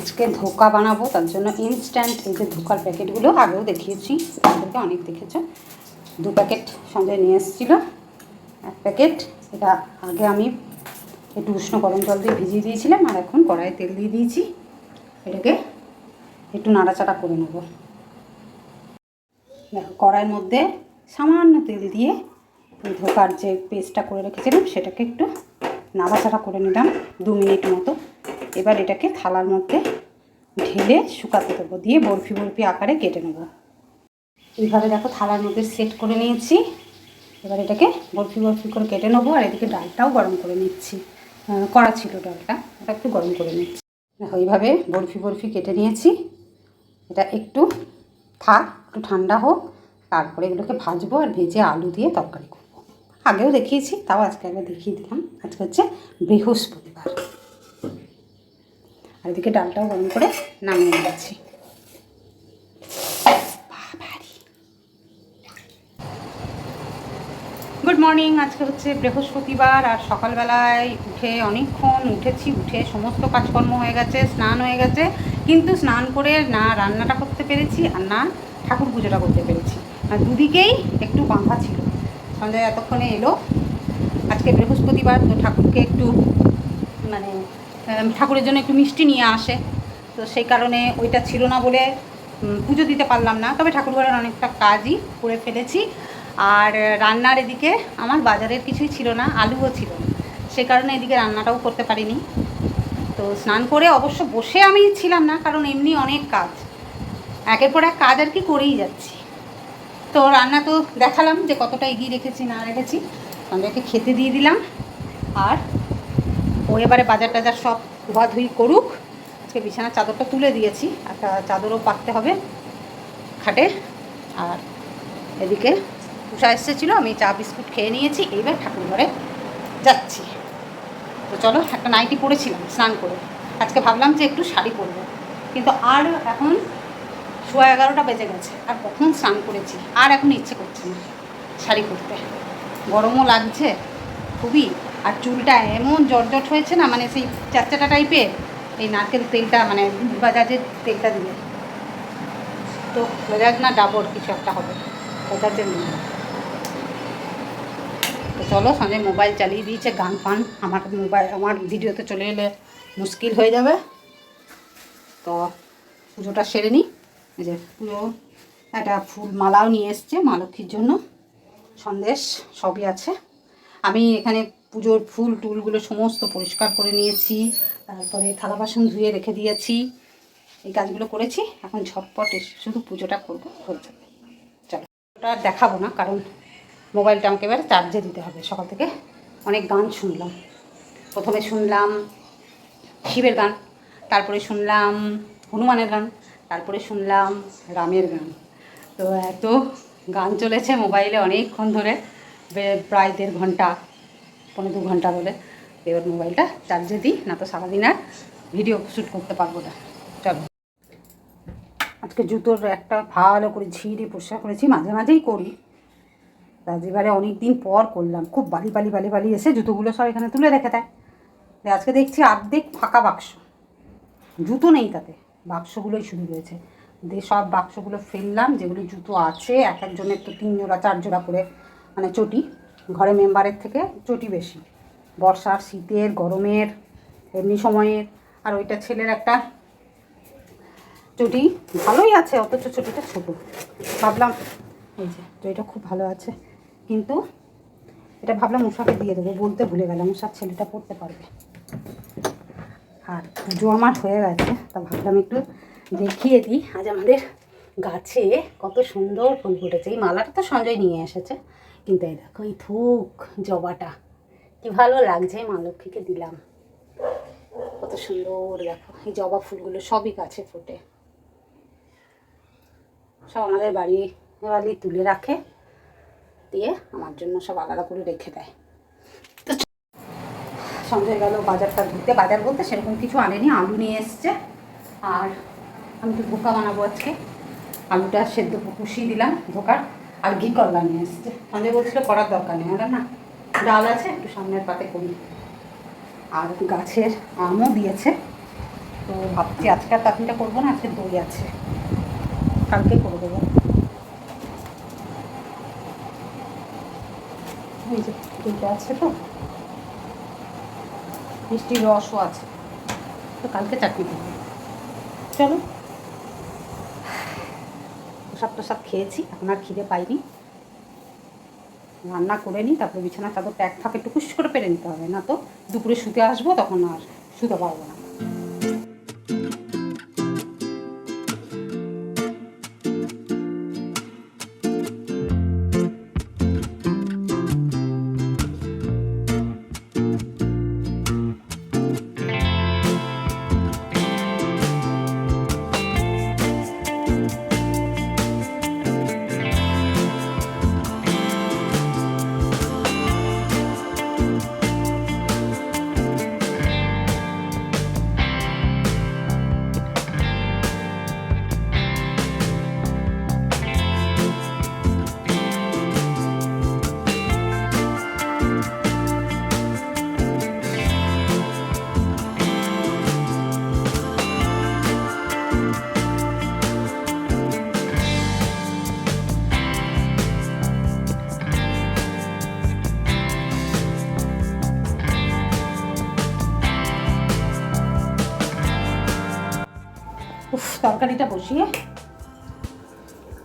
আজকে ধোকা বানাবো, তার জন্য ইনস্ট্যান্ট এই যে ধোকার প্যাকেটগুলো আগেও দেখিয়েছি আপনাদেরকে অনেক দেখেছ। দু প্যাকেট সঞ্জয় নিয়ে এসেছিল, এক প্যাকেট, এটা আগে আমি একটু উষ্ণ গরম জল দিয়ে ভিজিয়ে দিয়েছিলাম, আর এখন কড়াইয়ে তেল দিয়ে দিয়েছি। এটাকে একটু নাড়াচাড়া করে নেব। দেখো, কড়াইয়ের মধ্যে সামান্য তেল দিয়ে ধোকার যে পেস্টটা করে রেখেছিলাম, সেটাকে একটু নাড়াচাড়া করে নিলাম, দু মিনিট মতো। এবার এটাকে থালার মধ্যে ঢেলে শুকাতে দেবো, দিয়ে বরফি বরফি আকারে কেটে নেব। এইভাবে দেখো থালার মধ্যে সেট করে নিয়েছি। এবার এটাকে বরফি বরফি করে কেটে নেব, আর এদিকে ডালটাও গরম করে নিচ্ছি। কড়া ছিল ডালটা, ওটা একটু গরম করে নিচ্ছি। দেখো, এইভাবে বরফি বরফি কেটে নিয়েছি। এটা একটু থাক, একটু ঠান্ডা হোক, তারপরে এগুলোকে ভাজবো আর ভেজে আলু দিয়ে তরকারি করব। আগেও দেখিয়েছি, তাও আজকে একবার দেখিয়ে দিলাম। আজকে হচ্ছে বৃহস্পতিবার। আর এদিকে ডালটাও গরম করে নামিয়ে নিচ্ছি। গুড মর্নিং আজকে হচ্ছে বৃহস্পতিবার আর সকালবেলায় উঠে অনেকক্ষণ উঠেছি, উঠে সমস্ত কাজকর্ম হয়ে গেছে, স্নান হয়ে গেছে, কিন্তু স্নান করে না রান্নাটা করতে পেরেছি আর না ঠাকুর পুজোটা করতে পেরেছি। আর দুদিকেই একটু বাঁধা ছিল। সঞ্জয় এতক্ষণে এলো। আজকে বৃহস্পতিবার তো ঠাকুরকে একটু মানে ঠাকুরের জন্য একটু মিষ্টি নিয়ে আসে। তো সেই কারণে ওইটা ছিল না বলে পুজো দিতে পারলাম না। তবে ঠাকুরঘরের অনেকটা কাজই করে ফেলেছি। আর রান্নার এদিকে আমার বাজারের কিছুই ছিল না, আলুও ছিল সে কারণে এদিকে রান্নাটাও করতে পারিনি। তো স্নান করে অবশ্য বসে আমি ছিলাম না, কারণ এমনি অনেক কাজ। একের পর এক কাজ আর কি করেই যাচ্ছি। তো রান্না তো দেখালাম যে কতটা এগিয়ে রেখেছি, না রেখেছি। সন্ধ্যাকে খেতে দিয়ে দিলাম। আর এবারে বাজার টাজার সব ধোয়াধুয়ি করুক, আজকে বিছানার চাদরটা তুলে দিয়েছি, একটা চাদরও পাততে হবে খাটে। আর এদিকে উষা এসেছিল, আমি চা বিস্কুট খেয়ে নিয়েছি, এইবার ঠাকুর ঘরে যাচ্ছি। তো চলো, একটা নাইটি পরেছিলাম, স্নান করে। আজকে ভাবলাম যে একটু শাড়ি পরবো, কিন্তু আর এখন সোয়া এগারোটা বেজে গেছে, আর কখন স্নান করেছি, আর এখন ইচ্ছে করছে না শাড়ি পরতে। গরমও লাগছে, খুবই আর চুলটা এমন জটজট হয়েছে না মানে সেই চারচাটা টাইপের এই নারকেল তেলটা মানে বাজাজের তেলটা দিয়ে তো বাজাজ না ডাবর কিছু একটা হবে, বাজাজের। তো চলো সঞ্জয় মোবাইল চালিয়ে দিয়েছে গান ফান। আমার মোবাইল, আমার ভিডিওতে চলে এলে মুশকিল হয়ে যাবে। তো পুজোটা সেরে নিই যে পুজো, একটা ফুল মালাও নিয়ে এসছে মা লক্ষ্মীর জন্য। সন্দেশ, সবই আছে। আমি এখানে পুজোর ফুল, টুলগুলো সমস্ত পরিষ্কার করে নিয়েছি। তারপরে থালা বাসন ধুয়ে রেখে দিয়েছি। এই কাজগুলো করেছি। এখন ঝটপট শুধু পুজোটা করব, হয়ে যাবে। চলো দেখাবো না, কারণ মোবাইলটা আমাকে এবার চার্জে দিতে হবে। সকাল থেকে অনেক গান শুনলাম। প্রথমে শুনলাম শিবের গান, তারপরে শুনলাম হনুমানের গান, তারপরে শুনলাম রামের গান। তো এত গান চলেছে মোবাইলে অনেকক্ষণ ধরে প্রায় দেড় ঘণ্টা। পনেরো দু ঘণ্টা হলে এবার মোবাইলটা চার্জে দিই না তো সারাদিন আর ভিডিও শ্যুট করতে পারব না। চলো। আজকে জুতোর একটা ভালো করে ঝিরে পরিষ্কার করেছি, মাঝে মাঝেই করি। এবারে অনেক দিন পর করলাম, খুব বালি বালি বালি বালি এসে জুতোগুলো সব এখানে তুলে রেখে দেয়। আজকে দেখছি অর্ধেক ফাঁকা বাক্স। জুতো নেই তাতে, বাক্সগুলোই শুরু রয়েছে। দিয়ে সব বাক্সগুলো ফেললাম, যেগুলো জুতো আছে, এক একজনের তো তিন জোড়া, চার জোড়া করে মানে চটি। ঘরে মেম্বারের থেকে চটি বেশি। বর্ষার, শীতের, গরমের, এমনি সময়ের, আর ওইটা ছেলের একটা চটি ভালোই আছে, অথচ চটিটা ছোটো। ভাবলাম, এই যে চটিটা খুব ভালো আছে, কিন্তু এটা ভাবলাম উষাকে দিয়ে দেবো, বলতে ভুলে গেলাম উষার ছেলেটা পড়তে পারবে। আর পুজো আমার হয়ে গেছে, তা ভাবলাম একটু দেখিয়ে দিই। আজ আমাদের গাছে কত সুন্দর ফুল ফুটেছে, এই মালাটা তো সঞ্জয় নিয়ে এসেছে। কিন্তু এই দেখো, এই থুক জবাটা। কি ভালো লাগছে, মা লক্ষ্মীকে দিলাম। কত সুন্দর, দেখো, এই জবা ফুলগুলো সবই গাছে ফোটে। সব আমাদের বাড়ি বাড়ি তুলে রাখে, দিয়ে আমার জন্য সব আলাদা করে রেখে দেয়। তো সঞ্জয় গেল বাজারটা ধুতে বাজার বলতে সেরকম কিছু আনেনি, আলু নিয়ে এসছে। আর আমি তো ধোকা বানাবো আজকে। আলুটা সেদ্ধ কষিয়ে দিলাম, ধোকার। আর ঘি করলা নিয়ে এসছে? সঞ্জয় বলছিল করার দরকার নেই। ওরা না ডাল আছে, একটু সামনের পাতে করি। আর গাছের আমও দিয়েছে। তো ভাবছি আজকে আর চাটনিটা করব না, আজকে দই আছে। কালকে করে দেবো। এই যে আছে তো মিষ্টির রসও আছে। তো কালকে চাটনি করব। চলো। প্রসাদ প্রসাদ খেয়েছি, এখন আর খিদে পাইনি। রান্না করে নিই, তারপরে বিছানা চাদর প্যাক ফাঁকে টুকুস করে পেরে নিতে হবে, না তো দুপুরে শুতে আসব, তখন আর শুতে পারব না। তরকারিটা বসিয়ে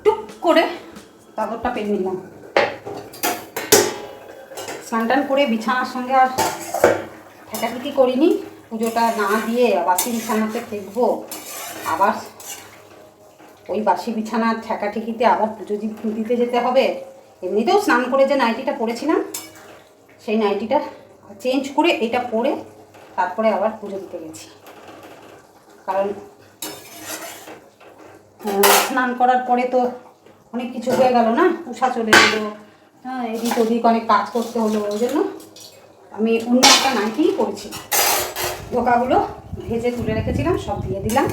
টুক করে চাদরটা পেয়ে নিলাম। স্নান টান করে বিছানার সঙ্গে আর ঠেকাঠেকি করিনি। পুজোটা না দিয়ে বাসি বিছানাতে দেখব আবার ওই বাসি বিছানার ঠেকাঠেকিতে আবার পুজো দিতে যেতে হবে। এমনিতেও স্নান করে যে নাইটিটা পরেছিলাম, সেই নাইটিটা চেঞ্জ করে এটা পরে তারপরে আবার পুজো দিতে গেছি। কারণ স্নান করার পরে তো অনেক কিছু হয়ে গেল না? উষা চলে এলো। হ্যাঁ এদিক ওদিক অনেক কাজ করতে হলো ওই জন্য। আমি অন্য একটা নাইটিই পরেছি। ধোকাগুলো ভেজে তুলে রেখেছিলাম, সব দিয়ে দিলাম।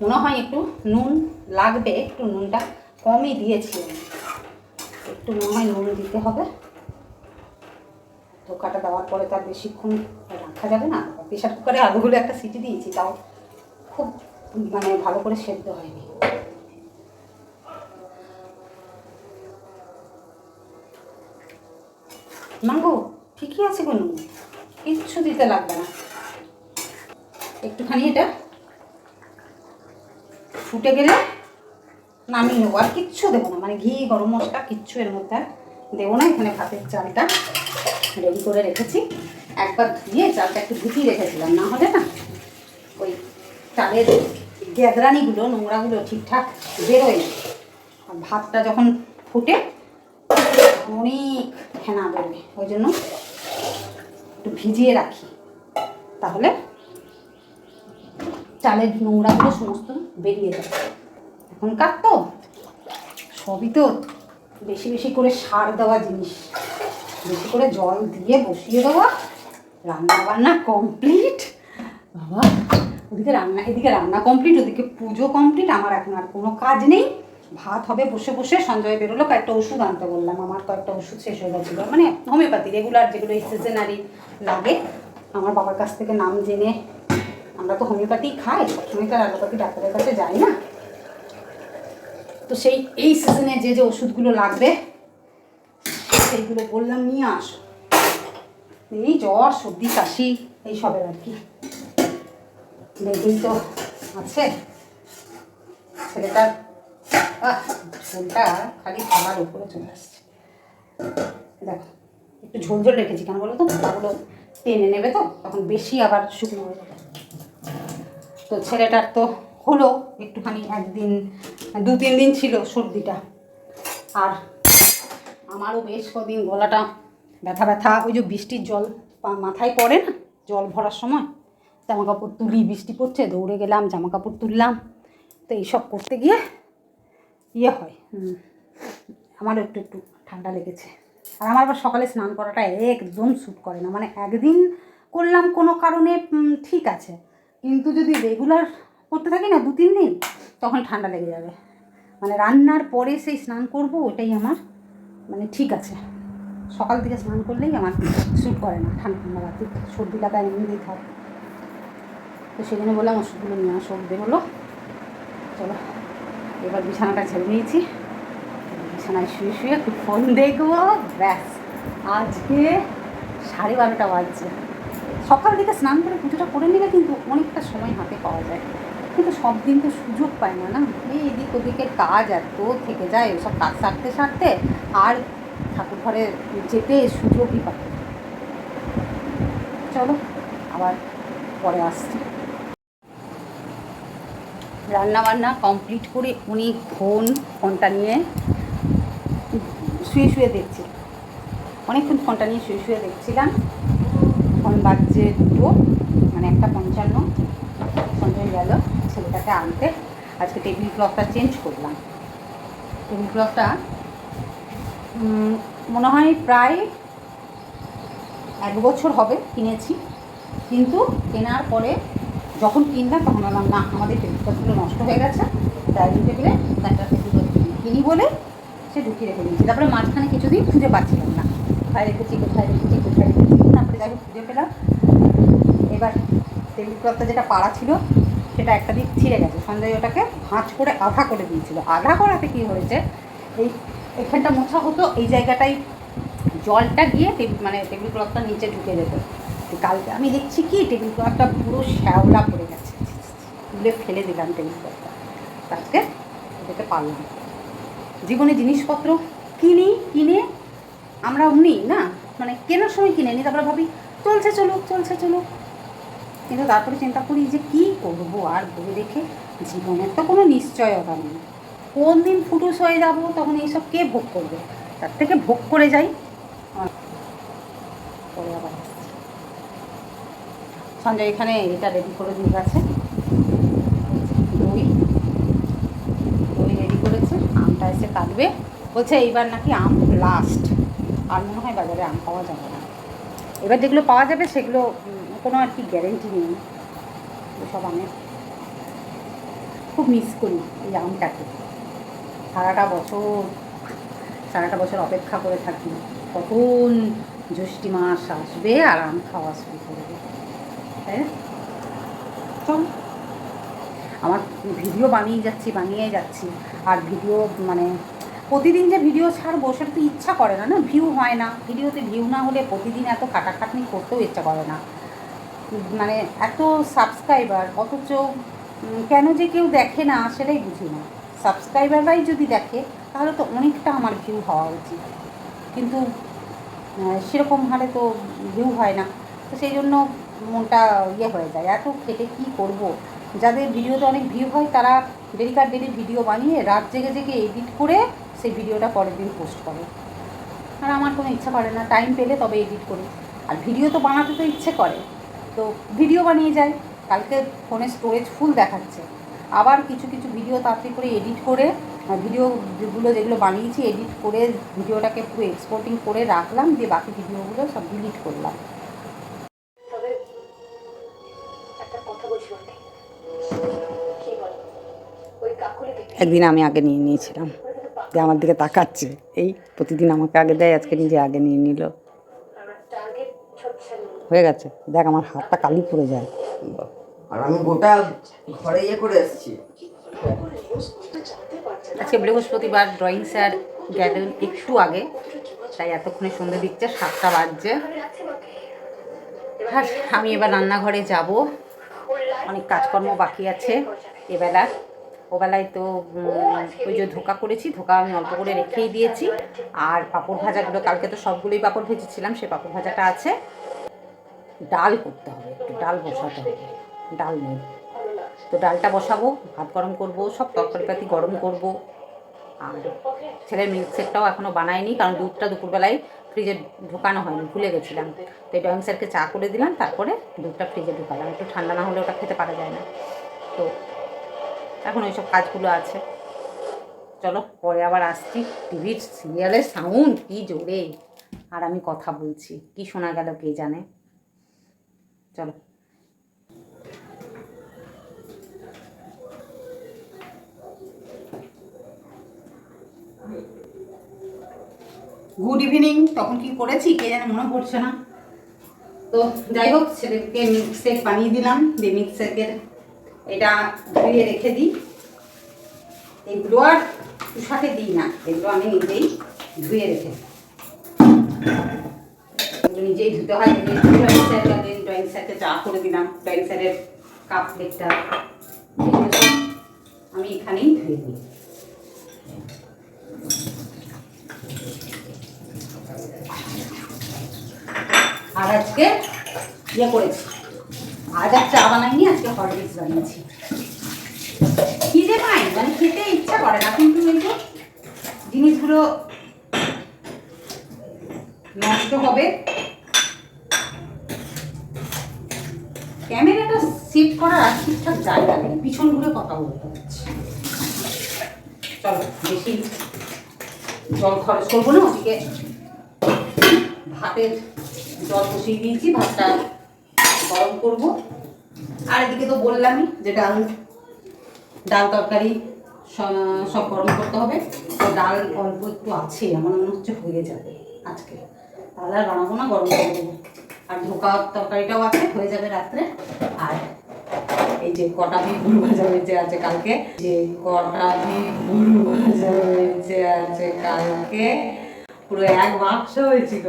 মনে হয় একটু নুন লাগবে, একটু নুনটা কমই দিয়েছি একটু মনে হয় নুন দিতে হবে। ধোকাটা দেওয়ার পরে তার বেশিক্ষণ রাখা যাবে না। প্রেশার কুকারে আলুগুলো একটা সিটি দিয়েছি, তাও খুব মানে ভালো করে সেদ্ধ হয়নি। না গো ঠিকই আছে কোনো? কিচ্ছু দিতে লাগবে না। একটুখানি এটা ফুটে গেলে নামিয়ে নেব। আর কিচ্ছু দেবো না মানে ঘি, গরম মশলা, কিচ্ছু এর মধ্যে আর দেবো না। এখানে ভাতের চালটা রেডি করে রেখেছি। একবার ধুয়ে চালটা একটু ধুতিয়ে রেখেছিলাম, না হলে না ওই চালের গ্যাদরানিগুলো, নোংরাগুলো ঠিকঠাক বেরোয় না। আর ভাতটা যখন ফুটে, অনেক ফেনা বেরোয় ওই জন্য একটু ভিজিয়ে রাখি। তাহলে চালের নোংরাগুলো সমস্ত বেরিয়ে যাবে এখনকার তো সবই তো বেশি বেশি করে সার দেওয়া জিনিস। বেশি করে জল দিয়ে বসিয়ে দেওয়া রান্না বান্না কমপ্লিট বাবা। ওদিকে রান্না, এদিকে রান্না কমপ্লিট ওদিকে পুজো কমপ্লিট আমার এখন আর কোনো কাজ নেই। ভাত হবে, বসে বসে সঞ্জয় বেরোলো, কয়েকটা ওষুধ আনতে বললাম, আমার কয়েকটা ওষুধ শেষ হয়ে গেছিল। মানে হোমিওপ্যাথি রেগুলার যেগুলো সিজনারি লাগে, আমার বাবার কাছ থেকে নাম জেনে আমরা তো হোমিওপ্যাথি খাই সবসময় তো অ্যালোপ্যাথি ডাক্তারের কাছে যাই না। তো সেই, এই সিজনে যে যে ওষুধগুলো লাগবে, সেইগুলো বললাম, নিয়ে আসো। এই জ্বর, সর্দি, কাশি, এইসবের আর কি। বেগুন তো আছে। ছেলেটার ঝোলটা খালি খাবার উপরে চলে আসছে। দেখো, একটু ঝোল ঝোল রেখেছি কেন বলো তো? ওগুলো টেনে নেবে তো, তখন বেশি আবার শুকনো হয়ে যাবে। তো ছেলেটার তো হলো, একটুখানি একদিন, দু, তিন দিন ছিল সর্দিটা। আর আমারও বেশ কদিন গলাটা ব্যথা ব্যথা, ওই যে বৃষ্টির জল মাথায় পড়ে না, জল ভরার সময়? জামা কাপড় তুলি, বৃষ্টি পড়ছে, দৌড়ে গেলাম জামা কাপড় তুললাম। তো এইসব করতে গিয়ে ইয়ে হয় আমারও একটু একটু ঠান্ডা লেগেছে। আর আমার আবার সকালে স্নান করাটা একদম স্যুট করে না মানে একদিন করলাম কোনো কারণে ঠিক আছে। কিন্তু যদি রেগুলার করতে থাকি না দু তিন দিন, তখন ঠান্ডা লেগে যাবে। মানে রান্নার পরে সেই স্নান করব ওটাই আমার মানে ঠিক আছে। সকাল থেকে স্নান করলেই আমার স্যুট করে না, ঠান্ডা ঠান্ডা রাতে সর্দি লাগা এমনি থাকে। তো সেখানে বললাম, ওষুধগুলো নিয়ে আসো বেরোলো চলো, এবার বিছানাটা ঝেড়ে নিয়েছি। বিছানায় শুয়ে শুয়ে একটু ফোন দেখব। ব্যাস, আজকে সাড়ে বারোটা বাজছে। সকাল দিকে স্নান করে পুজোটা করে নিলে কিন্তু অনেকটা সময় হাতে পাওয়া যায়। কিন্তু সব দিন তো সুযোগ পায় না না? এই এদিক ওদিকের কাজ এত থেকে যায় সব কাজ সারতে সারতে আর ঠাকুর ঘরে যেতে সুযোগই পায় চলো, আবার পরে আসছি। রান্না বান্না কমপ্লিট করে উনি ফোন, ফোনটা নিয়ে শুয়ে শুয়ে দেখছি অনেকক্ষণ ফোনটা নিয়ে শুয়ে শুয়ে দেখছিলাম। ফোন বাজছে দুটো মানে একটা পঞ্চান্ন। সঞ্জয় গেল ছেলেটাকে আনতে। আজকে টেবিল ক্লথটা চেঞ্জ করলাম। টেবিল ক্লথটা মনে হয় প্রায় এক বছর হবে কিনেছি। কিন্তু কেনার পরে যখন কিনলাম, তখন বললাম, না, আমাদের টেবিল নষ্ট হয়ে গেছে ডাইনিং টেবিলে একটা কিনি বলে সে ঢুকিয়ে রেখে দিয়েছি। তারপরে মাঝখানে কিছুদিন খুঁজে পাচ্ছিলাম না। কোথায় রেখেছি কোথায় রেখেছি কোথায় রেখেছি? তারপরে যাই খুঁজে পেলাম। এবার টেবিল ক্লথটা যেটা পাড়া ছিল, সেটা একটা দিক ছিঁড়ে গেছে। সঞ্জয় ওটাকে ভাঁজ করে আধা করে দিয়েছিল। আধা করাতে কী হয়েছে? এই, এখানটা মোছা হতো, এই জায়গাটাই জলটা গিয়ে মানে টেবিল ক্লথটা নিচে ঢুকে যেত। কালকে। আমি দেখছি কি টেবিল ক্লথটা পুরো শ্যাওলা পড়ে গেছে। তুলে ফেলে দিলাম টেবিল ক্লথটা আজকে যেতে পারলাম জীবনে জিনিসপত্র কিনি, কিনে আমরা নিই না? মানে কেনার সময় কিনে নিই তারপরে ভাবি, চলছে চলুক চলছে চলুক। কিন্তু তারপরে চিন্তা করি যে কি করব আর ভেবে দেখে জীবনের তো কোনো নিশ্চয়তা নেই। কোন দিন ফুটুস হয়ে যাব, তখন এইসব কে ভোগ করবে? তার থেকে ভোগ করে যাই। পরে আবার। সঞ্জয় এখানে এটা রেডি করে দিয়ে গেছে। দই। দই রেডি করেছে, আমটা এসে কাটবে। বলছে এইবার নাকি আম লাস্ট আর মনে হয় বাজারে আম পাওয়া যাবে না। এবার যেগুলো পাওয়া যাবে সেগুলো কোনো আর কি গ্যারেন্টি নেই। সব আমের খুব মিস করি এই আমটাকে। সারাটা বছর সারাটা বছর অপেক্ষা করে থাকি। কখন জ্যৈষ্ঠী মাস আসবে আর আম খাওয়া শুরু করবে। না চল আমার ভিডিও বানিয়ে যাচ্ছি বানিয়ে যাচ্ছি। আর ভিডিও মানে প্রতিদিন যে ভিডিও ছাড়বো, সেটা তো ইচ্ছা করে না না? ভিউ হয় না। ভিডিওতে ভিউ না হলে প্রতিদিন এত খাটাখাটনি করতেও ইচ্ছা করে না। মানে এত সাবস্ক্রাইবার অথচ কেন যে কেউ দেখে না, সেটাই বুঝি না। সাবস্ক্রাইবাররাই যদি দেখে, তাহলে তো অনেকটা আমার ভিউ হওয়া উচিত। কিন্তু সেরকম হারে তো ভিউ হয় না। তো সেই জন্য মনটা ইয়ে হয়ে যায়। এত খেটে কী করব? যাদের ভিডিওতে অনেক ভিউ হয়, তারা ডেলিকার ডেলি ভিডিও বানিয়ে রাত জেগে জেগে এডিট করে সেই ভিডিওটা পরের দিন পোস্ট করে। আর আমার কোনো ইচ্ছা করে না, টাইম পেলে তবে এডিট করি। আর ভিডিও তো বানাতে তো ইচ্ছে করে। তো ভিডিও বানিয়ে যায় কালকে ফোনে স্টোরেজ ফুল দেখাচ্ছে। আবার কিছু কিছু ভিডিও তাড়াতাড়ি করে এডিট করে ভিডিওগুলো যেগুলো বানিয়েছি, এডিট করে ভিডিওটাকে পুরো এক্সপোর্টিং করে রাখলাম, দিয়ে বাকি ভিডিওগুলো সব ডিলিট করলাম। একদিন আমি আগে নিয়ে নিয়েছিলাম। যে আমার দিকে তাকাচ্ছে। এই প্রতিদিন আমাকে আগে দেয় আজকে নিজে আগে নিয়ে নিল। হয়ে গেছে। দেখ আমার হাতটা কালি পড়ে যায়। আর আমি গোটা ঘরে ইয়ে করে এসেছি। আজকে বৃহস্পতিবার ড্রয়িং স্যার গেলেন একটু আগে। তাই এতক্ষণে সন্ধে দিচ্ছে সাতটা বাজছে। আর আমি এবার রান্নাঘরে যাব। অনেক কাজকর্ম বাকি আছে এবেলা। ওবেলায় তো ওই যে ধোকা করেছি, ধোকা আমি অল্প করে রেখেই দিয়েছি। আর পাঁপড় ভাজাগুলো, কালকে তো সবগুলোই পাঁপড় ভেজেছিলাম সেই পাঁপড় ভাজাটা আছে। ডাল করতে হবে একটু, ডাল বসাতে হবে। ডাল নেই। তো ডালটা বসাবো, ভাত গরম করব, সব তরকারিপাতি গরম করব। আর ছেলের মিল্ক শেকটাও এখনও বানাইনি, কারণ দুধটা দুপুরবেলায় ফ্রিজে ঢোকানো হয়নি, ভুলে গেছিলাম। তো এই ড্রয়িং স্যারকে চা করে দিলাম, তারপরে দুধটা ফ্রিজে ঢুকালাম। একটু ঠান্ডা না হলে ওটা খেতে পারা যায় না। তো এখন ওইসব কাজগুলো আছে। চলো, পরে আবার আসছি। টিভির সিরিয়ালের সাউন্ড কি জোরে। আর আমি কথা বলছি। কি শোনা গেল কে জানে। চলো। গুড ইভিনিং তখন কি করেছি কে জানে, মনে পড়ছে না। তো যাই হোক, ছেলেকে মিল্ক শেক বানিয়ে দিলাম। যে মিল্ক এটা ধুয়ে রেখে দিই। এগুলো আর তুষাকে দিই না, এগুলো আমি নিজেই ধুয়ে রেখে দিই। নিজেই ধুতে হয় ড্রয়িং স্যার ড্রয়িং স্যারকে চা করে দিলাম ড্রয়িং স্যারের কাপ প্লেটটা আমি এখানেই ধুয়ে দিই। আর আজকে ইয়ে করেছি। আজ আর চা বানাইনি, আজকে হরলিক্স বানিয়েছি। যে পাই মানে খেতে ইচ্ছা করে না, কিন্তু এই যে জিনিসগুলো নষ্ট হবে। ক্যামেরাটা সেট করার আর ঠিকঠাক জায়গা নেই, পিছন ঘুরে কথা বলতে হচ্ছে। চলো বেশি জল খরচ করব না, ওদিকে ভাতের জল বসিয়ে দিয়েছি, ভাতটা গরম করব। আর এদিকে তো বললামই যে ডাল ডাল তরকারি সব গরম করতে হবে। তো ডাল অল্প একটু আছে, আমার মনে হচ্ছে হয়ে যাবে আজকে। তাহলে আর বানাবো না, গরম করে দেবো। আর ধোকা তরকারিটাও আছে, হয়ে যাবে রাত্রে। আর এই যে কটা গুড় ভাজা হয়েছে আছে কালকে? যে কটা গুড় ভাজা হয়েছে আছে কালকে? পুরো এক বাক্স হয়েছিল।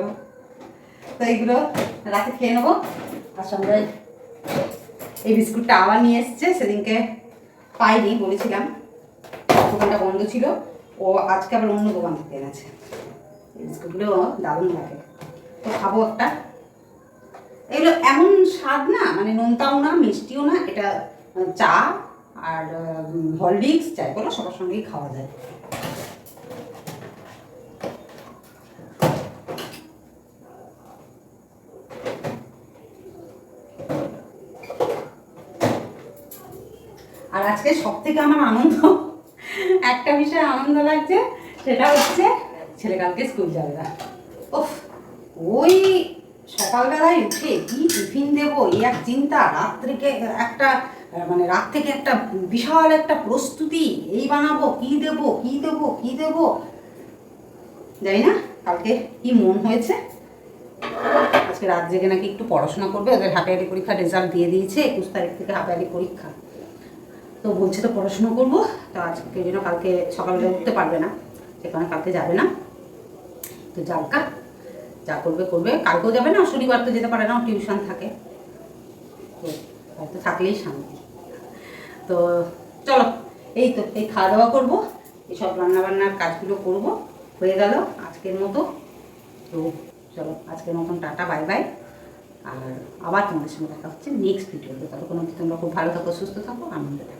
তো এইগুলো রাতে খেয়ে নেব। সঙ্গে এই বিস্কুটটা আবার নিয়ে এসছে, সেদিনকে পাইনি বলেছিলাম। দোকানটা বন্ধ ছিল, ও আজকে আবার অন্য দোকান থেকে এনেছে। এই বিস্কুটগুলো দারুণ লাগে। তো খাব একটা। এগুলো এমন স্বাদ না মানে নোনতাও না, মিষ্টিও না, এটা চা আর হরলিক্স চাই বলো, সবার সঙ্গেই খাওয়া যায় আর আজকে সব থেকে আমার আনন্দ। একটা বিষয়ে আনন্দ লাগছে, সেটা হচ্ছে ছেলে কালকে স্কুল যাবে না। ওফ ওই সকালবেলায় উঠে কি টিফিন দেবো, এই এক চিন্তা রাত্রিকে একটা মানে রাত থেকে একটা বিশাল একটা প্রস্তুতি, এই বানাবো, কি দেবো কি দেবো কি দেবো। জানি না, কালকে কি মন হয়েছে। আজকে রাত জেগে নাকি একটু পড়াশোনা করবে, ওদের হাফ ইয়ারলি পরীক্ষার রেজাল্ট দিয়ে দিয়েছে, একুশ তারিখ থেকে হাফ পরীক্ষা। তো বলছে তো পড়াশুনো করব, তো আজকে জন্য কালকে সকালে উঠতে পারবে না, সেখানে কালকে যাবে না। তো যালকা যা করবে করবে, কালকেও যাবে না, শনিবার তো যেতে পারে না টিউশন থাকে। তো হয়তো থাকলেই শান্তি। তো চলো, এই তো, এই খাওয়া দাওয়া করব এইসব রান্নাবান্নার কাজগুলো করব, হয়ে গেল আজকের মতো। তো চলো, আজকের মতন টাটা, বাই বাই। আর আবার তোমাদের সঙ্গে দেখা হচ্ছে নেক্সট ভিডিওতে ততক্ষণ তোমরা খুব ভালো থাকো, সুস্থ থাকো, আনন্দে থাকো।